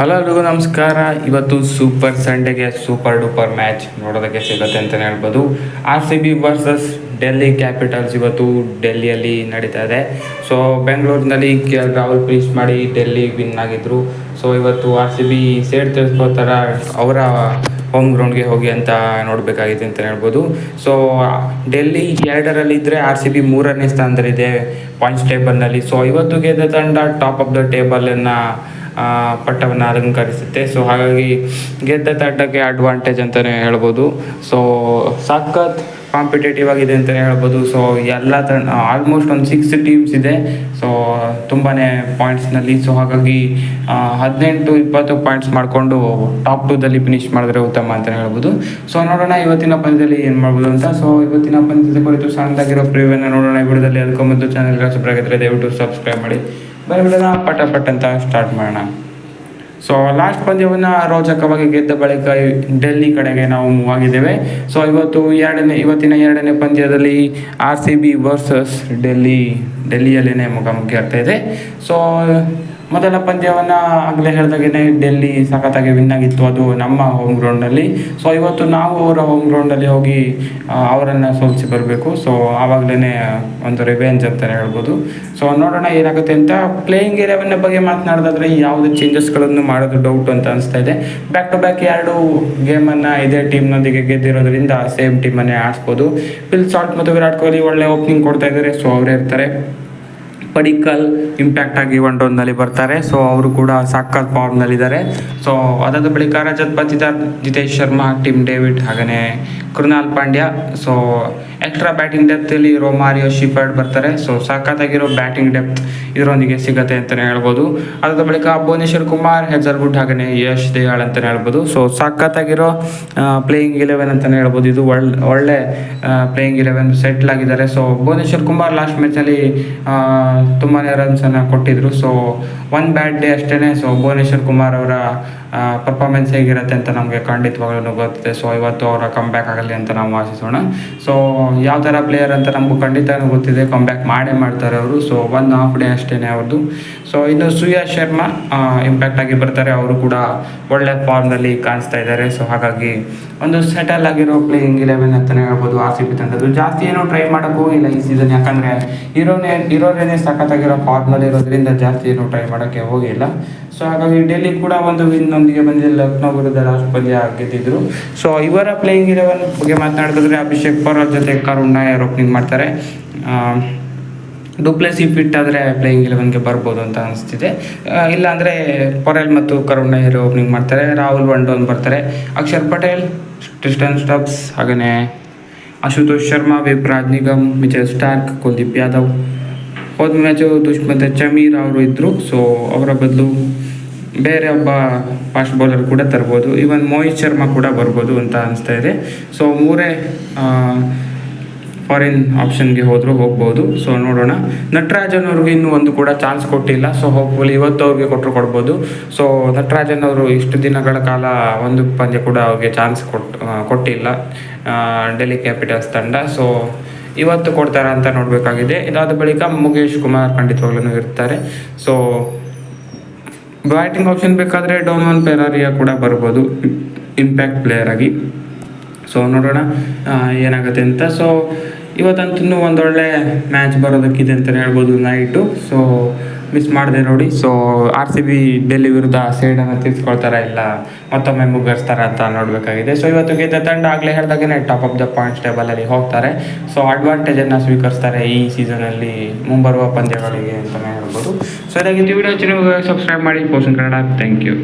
Hello ಎಲ್ರಿಗೂ ನಮಸ್ಕಾರ. ಇವತ್ತು ಸೂಪರ್ ಸಂಡೆಗೆ ಸೂಪರ್ ಡೂಪರ್ ಮ್ಯಾಚ್ ನೋಡೋದಕ್ಕೆ ಸಿಗುತ್ತೆ ಅಂತಲೇ ಹೇಳ್ಬೋದು. R C B versus Delhi capitals ಇವತ್ತು ಡೆಲ್ಲಿಯಲ್ಲಿ ನಡೀತಾ ಇದೆ. ಸೊ ಬೆಂಗಳೂರಿನಲ್ಲಿ ಕೆ ಎಲ್ ರಾಹುಲ್ ಪ್ರೀಸ್ ಮಾಡಿ ಡೆಲ್ಲಿ ವಿನ್ ಆಗಿದ್ದರು ಸೊ ಇವತ್ತು ಆರ್ ಸಿ ಬಿ ಸೇಡ್ ತಿಳಿಸ್ಕೋತಾರ ಅವರ ಹೋಮ್ ಗ್ರೌಂಡ್ಗೆ ಹೋಗಿ ಅಂತ ನೋಡಬೇಕಾಗಿದೆ ಅಂತ ಹೇಳ್ಬೋದು. ಸೊ ಡೆಲ್ಲಿ ಎರಡರಲ್ಲಿ ಇದ್ದರೆ ಆರ್ ಸಿ ಬಿ ಮೂರನೇ ಸ್ಥಾನದಲ್ಲಿದೆ ಪಾಯಿಂಟ್ಸ್ ಟೇಬಲ್ನಲ್ಲಿ ಸೊ ಇವತ್ತು ಗೆದ್ದ ತಂಡ ಟಾಪ್ ಆಫ್ ದ ಟೇಬಲನ್ನು ಪಟ್ಟವನ್ನು ಅಲಂಕರಿಸುತ್ತೆ. ಸೊ ಹಾಗಾಗಿ ಗೆದ್ದ ತಂಡಕ್ಕೆ ಅಡ್ವಾಂಟೇಜ್ ಅಂತಲೇ ಹೇಳ್ಬೋದು. ಸೊ ಸಖತ್ ಕಾಂಪಿಟೇಟಿವ್ ಆಗಿದೆ ಅಂತಲೇ ಹೇಳ್ಬೋದು. ಸೊ ಎಲ್ಲ ತಂಡ ಆಲ್ಮೋಸ್ಟ್ ಒಂದು ಸಿಕ್ಸ್ ಟೀಮ್ಸ್ ಇದೆ. ಸೊ ತುಂಬಾ ಪಾಯಿಂಟ್ಸ್ನಲ್ಲಿ ಸೊ ಹಾಗಾಗಿ ಹದಿನೆಂಟು, ಇಪ್ಪತ್ತು ಪಾಯಿಂಟ್ಸ್ ಮಾಡಿಕೊಂಡು ಟಾಪ್ ಟೂದಲ್ಲಿ ಫಿನಿಶ್ ಮಾಡಿದ್ರೆ ಉತ್ತಮ ಅಂತಲೇ ಹೇಳ್ಬೋದು. ಸೊ ನೋಡೋಣ ಇವತ್ತಿನ ಪಂದ್ಯದಲ್ಲಿ ಏನು ಮಾಡ್ಬೋದು ಅಂತ. ಸೊ ಇವತ್ತಿನ ಪಂದ್ಯದ ಕುರಿತು ಸಣ್ಣದಾಗಿರೋ ಪ್ರಿವ್ಯೂನ ನೋಡೋಣ. ವಿಡಿಯೋದಲ್ಲಿ ಅದಕ್ಕೂ ಮೊದಲು ಚಾನಲ್ಗೆ ಆಗಿದ್ರೆ ದಯವಿಟ್ಟು ಸಬ್ಸ್ಕ್ರೈಬ್ ಮಾಡಿ. ಬರೀ ಬಿಡೋಣ ಪಟ ಪಟ್ ಅಂತ ಸ್ಟಾರ್ಟ್ ಮಾಡೋಣ. ಸೊ ಲಾಸ್ಟ್ ಪಂದ್ಯವನ್ನು ರೋಚಕವಾಗಿ ಗೆದ್ದ ಬಳಿಕ ಡೆಲ್ಲಿ ಕಡೆಗೆ ನಾವು ಮೂವ್ ಆಗಿದ್ದೇವೆ. ಸೊ ಇವತ್ತು ಎರಡನೇ, ಇವತ್ತಿನ ಎರಡನೇ ಪಂದ್ಯದಲ್ಲಿ R C B versus Delhi ಡೆಲ್ಲಿಯಲ್ಲೇ ಮುಖಾಮುಖಿ ಇದೆ. ಸೊ ಮೊದಲ ಪಂದ್ಯವನ್ನು ಆಗಲೇ ಹೇಳ್ದಾಗೇ ಡೆಲ್ಲಿ ಸಖತ್ತಾಗಿ ವಿನ್ ಆಗಿತ್ತು. ಅದು ನಮ್ಮ ಹೋಮ್ ಗ್ರೌಂಡಲ್ಲಿ ಸೊ ಇವತ್ತು ನಾವು ಅವರ ಹೋಮ್ ಗ್ರೌಂಡಲ್ಲಿ ಹೋಗಿ ಅವರನ್ನು ಸೋಲಿಸಿ ಬರಬೇಕು. ಸೊ ಆವಾಗಲೇ ಒಂದು ರಿವೆಂಜ್ ಅಂತ ಹೇಳ್ಬೋದು. ಸೊ ನೋಡೋಣ ಏನಾಗುತ್ತೆ ಅಂತ. ಪ್ಲೇಯಿಂಗ್ ಏರಿಯಾವನ್ನ ಬಗ್ಗೆ ಮಾತನಾಡೋದಾದ್ರೆ ಯಾವುದೇ ಚೇಂಜಸ್ಗಳನ್ನು ಮಾಡೋದು ಡೌಟ್ ಅಂತ ಅನಿಸ್ತಾ ಇದೆ. ಬ್ಯಾಕ್ ಟು ಬ್ಯಾಕ್ ಎರಡು ಗೇಮನ್ನು ಇದೇ ಟೀಮ್ನೊಂದಿಗೆ ಗೆದ್ದಿರೋದ್ರಿಂದ ಸೇಮ್ ಟೀಮನ್ನೇ ಆಡಿಸ್ಬೋದು. ಪಿಲ್ ಸಾಲ್ಟ್ ಮತ್ತು ವಿರಾಟ್ ಕೊಹ್ಲಿ ಒಳ್ಳೆ ಓಪನಿಂಗ್ ಕೊಡ್ತಾ ಇದ್ದಾರೆ ಸೊ ಅವರೇ ಇರ್ತಾರೆ. ಪಡಿಕಲ್ ಇಂಪ್ಯಾಕ್ಟ್ ಆಗಿ ಒನ್ ಡೌನ್ನಲ್ಲಿ ಬರ್ತಾರೆ. ಸೊ ಅವರು ಕೂಡ ಸಖತ್ ಫಾರ್ಮ್ನಲ್ಲಿದ್ದಾರೆ ಸೊ ಅದಾದ ಬಳಿಕ ರಜತ್ ಬಂದಿದ್ದ ಜಿತೇಶ್ ಶರ್ಮಾ ಟಿಮ್ ಡೇವಿಡ್ ಹಾಗೆಯೇ Krunal Pandya. So extra batting ಡೆಪ್ತಲ್ಲಿ Romario Shepherd ಬರ್ತಾರೆ. ಸೊ ಸಕ್ಕತ್ತಾಗಿರೋ ಬ್ಯಾಟಿಂಗ್ ಡೆಪ್ತ್ ಇದರೊಂದಿಗೆ ಸಿಗತ್ತೆ ಅಂತಲೇ ಹೇಳ್ಬೋದು. ಅದಾದ ಬಳಿಕ ಭುವನೇಶ್ವರ್ ಕುಮಾರ್ ಹೆಜರ್ಗುಡ್ ಹಾಗೆಯೇ ಯಶ್ ದೇಹಾಳ್ ಅಂತಲೇ ಹೇಳ್ಬೋದು. ಸೊ ಸಕ್ಕತ್ತಾಗಿರೋ ಪ್ಲೇಯಿಂಗ್ ಇಲೆವೆನ್ ಅಂತಲೇ ಹೇಳ್ಬೋದು. ಇದು ಒಳ್ಳೆ ಒಳ್ಳೆ ಪ್ಲೇಯಿಂಗ್ ಇಲೆವೆನ್ ಸೆಟ್ಲ್ ಆಗಿದ್ದಾರೆ. ಸೊ ಭುವನೇಶ್ವರ್ ಕುಮಾರ್ ಲಾಸ್ಟ್ ಮ್ಯಾಚಲ್ಲಿ ತುಂಬಾ ರನ್ಸನ್ನು ಕೊಟ್ಟಿದ್ರು. ಸೊ ಒನ್ ಬ್ಯಾಡ್ ಡೇ ಅಷ್ಟೇ ಸೊ ಭುವನೇಶ್ವರ್ ಕುಮಾರ್ ಅವರ ಪರ್ಫಾರ್ಮೆನ್ಸ್ ಹೇಗಿರುತ್ತೆ ಅಂತ ನಮಗೆ ಖಂಡಿತವಾಗ್ಲೂ ಗೊತ್ತಿದೆ. ಸೊ ಇವತ್ತು ಅವರ ಕಮ್ ಬ್ಯಾಕ್ ಆಗಲಿ ಅಂತ ನಾವು ಆಶಿಸೋಣ. ಸೊ ಯಾವ ಥರ ಪ್ಲೇಯರ್ ಅಂತ ನಮಗೂ ಖಂಡಿತವೂ ಗೊತ್ತಿದೆ. ಕಮ್ ಬ್ಯಾಕ್ ಮಾಡೇ ಮಾಡ್ತಾರೆ ಅವರು. ಸೊ ಒನ್ ಹಾಫ್ ಡೇ ಅಷ್ಟೇ ಅವ್ರದ್ದು ಸೊ ಇನ್ನು ಸೂರ್ಯ ಶರ್ಮಾ ಇಂಪ್ಯಾಕ್ಟ್ ಆಗಿ ಬರ್ತಾರೆ. ಅವರು ಕೂಡ ಒಳ್ಳೆ ಫಾರ್ಮ್ನಲ್ಲಿ ಕಾಣಿಸ್ತಾ ಇದ್ದಾರೆ. ಸೊ ಹಾಗಾಗಿ ಒಂದು ಸೆಟಲ್ ಆಗಿರೋ ಪ್ಲೇಯಿಂಗ್ ಇಲೆವೆನ್ ಅಂತಲೇ ಹೇಳ್ಬೋದು ಆರ್ ಸಿ ಪಿ ತಂಡದ್ದು. ಜಾಸ್ತಿ ಏನೂ ಟ್ರೈ ಮಾಡೋಕ್ಕೂ ಇಲ್ಲ ಈ ಸೀಸನ್ ಯಾಕಂದರೆ ಇರೋನೇ ಇರೋರೇನೆ ಸಖತ್ತಾಗಿರೋ ಫಾರ್ಮ್ನಲ್ಲಿ ಇರೋದ್ರಿಂದ ಜಾಸ್ತಿ ಏನೂ ಟ್ರೈ ಮಾಡೋಕ್ಕೆ ಹೋಗಿಲ್ಲ. ಸೊ ಹಾಗಾಗಿ ಡೆಲ್ಲಿ ಕೂಡ ಒಂದು ವಿನ್ನೊಂದಿಗೆ ಬಂದಿದೆ ಲಕ್ನೋ ವಿರುದ್ಧ ಗೆದ್ದಿದ್ರು ಸೊ ಇವರ ಪ್ಲೇಯಿಂಗ್ ಇಲೆವೆನ್ ಬಗ್ಗೆ ಮಾತನಾಡಿದ್ರೆ ಅಭಿಷೇಕ್ ಪರ್ವಲ್ ಜೊತೆ ಕರುಣ್ ನಾಯರ್ ಓಪನಿಂಗ್ ಮಾಡ್ತಾರೆ. ಡುಪ್ಲೆಸಿ ಫಿಟ್ ಆದರೆ ಪ್ಲೇಯಿಂಗ್ ಇಲೆವೆನ್ಗೆ ಬರ್ಬೋದು ಅಂತ ಅನಿಸ್ತಿದೆ. ಇಲ್ಲಾಂದರೆ ಪೊರೆಲ್ ಮತ್ತು ಕರುಣ್ ನಾಯರ್ ಓಪನಿಂಗ್ ಮಾಡ್ತಾರೆ. ರಾಹುಲ್ ವಂಡೋನ್ ಬರ್ತಾರೆ. ಅಕ್ಷರ್ ಪಟೇಲ್, ಟ್ರಿಸ್ಟನ್ ಸ್ಟಬ್ಸ್ ಹಾಗೆಯೇ ಅಶುತೋಷ್ ಶರ್ಮಾ ವಿಪ್ರಾಜ್ ನಿಗಮ್, ಮಿಚೆಲ್ ಸ್ಟಾರ್ಕ್, ಕುಲ್ದೀಪ್ ಯಾದವ್. ಹೋದ ಮ್ಯಾಚು ದುಷ್ಮಂತ ಚಮೀರ್ ಅವರು ಇದ್ದರು ಸೊ ಅವರ ಬದಲು ಬೇರೆ ಒಬ್ಬ ಫಾಸ್ಟ್ ಬೌಲರ್ ಕೂಡ ತರ್ಬೋದು. ಈವನ್ ಮೋಹಿತ್ ಶರ್ಮಾ ಕೂಡ ಬರ್ಬೋದು ಅಂತ ಅನಿಸ್ತಾ ಇದೆ. ಸೊ ಮೂರೇ ಫಾರಿನ್ ಆಪ್ಷನ್ಗೆ ಹೋದರೂ ಹೋಗ್ಬೋದು. ಸೊ ನೋಡೋಣ. ನಟರಾಜನ್ ಅವ್ರಿಗೆ ಇನ್ನೂ ಒಂದು ಕೂಡ ಚಾನ್ಸ್ ಕೊಟ್ಟಿಲ್ಲ. ಸೊ ಹೋಪ್ಫುಲಿ ಇವತ್ತು ಅವ್ರಿಗೆ ಕೊಟ್ಟರು ಕೊಡ್ಬೋದು. ಸೊ ನಟರಾಜನ್ ಅವರು ಇಷ್ಟು ದಿನಗಳ ಕಾಲ ಒಂದು ಪಂದ್ಯ ಕೂಡ ಅವ್ರಿಗೆ ಚಾನ್ಸ್ ಕೊಟ್ಟು ಕೊಟ್ಟಿಲ್ಲ. ಡೆಲ್ಲಿ ಕ್ಯಾಪಿಟಲ್ಸ್ ತಂಡ. ಸೊ ಇವತ್ತು ಕೊಡ್ತಾರ ಅಂತ ನೋಡಬೇಕಾಗಿದೆ. ಇದಾದ ಬಳಿಕ ಮುಗೇಶ್ ಕುಮಾರ್ ಖಂಡಿತವಾಗ್ಲೂ ಇರ್ತಾರೆ. ಸೊ ಬ್ಯಾಟಿಂಗ್ ಆಪ್ಷನ್ ಬೇಕಾದರೆ ಡೋಮನ್ ಪೆರಾರಿಯಾ ಕೂಡ ಬರ್ಬೋದು. ಇಂಪ್ಯಾಕ್ಟ್ ಪ್ಲೇಯರ್ ಆಗಿ. ಸೊ ನೋಡೋಣ ಏನಾಗುತ್ತೆ ಅಂತ. ಸೊ ಇವತ್ತಂತೂ ಒಂದೊಳ್ಳೆ ಮ್ಯಾಚ್ ಬರೋದಕ್ಕಿದೆ ಅಂತಲೇ ಹೇಳ್ಬೋದು ನೈಟು ಸೊ ಮಿಸ್ ಮಾಡಿದೆ ನೋಡಿ. So R C B Delhi ವಿರುದ್ಧ ಸೇಡನ್ನು ತೀರ್ಸ್ಕೊಳ್ತಾರ ಇಲ್ಲ, ಮತ್ತೊಮ್ಮೆ ಮುಗ್ಗರಿಸ್ತಾರ ಅಂತ ನೋಡಬೇಕಾಗಿದೆ. ಸೊ ಇವತ್ತು ಗೆದ್ದ ತಂಡ ಆಗಲೇ ಹೇಳ್ದಾಗೆ ಟಾಪ್ ಆಫ್ ದ ಪಾಯಿಂಟ್ಸ್ ಟೇಬಲಲ್ಲಿ ಹೋಗ್ತಾರೆ. ಸೊ ಅಡ್ವಾಂಟೇಜನ್ನು ಸ್ವೀಕರಿಸ್ತಾರೆ ಈ ಸೀಸನಲ್ಲಿ ಮುಂಬರುವ ಪಂದ್ಯಗಳಿಗೆ ಅಂತಲೇ ಹೇಳ್ಬೋದು. ಸೊ ಇದಾಗಿತ್ತು ವಿಡಿಯೋ. ಚೆನ್ನಾಗಿ ಸಬ್ಸ್ಕ್ರೈಬ್ ಮಾಡಿ. Poshan Kannada thank you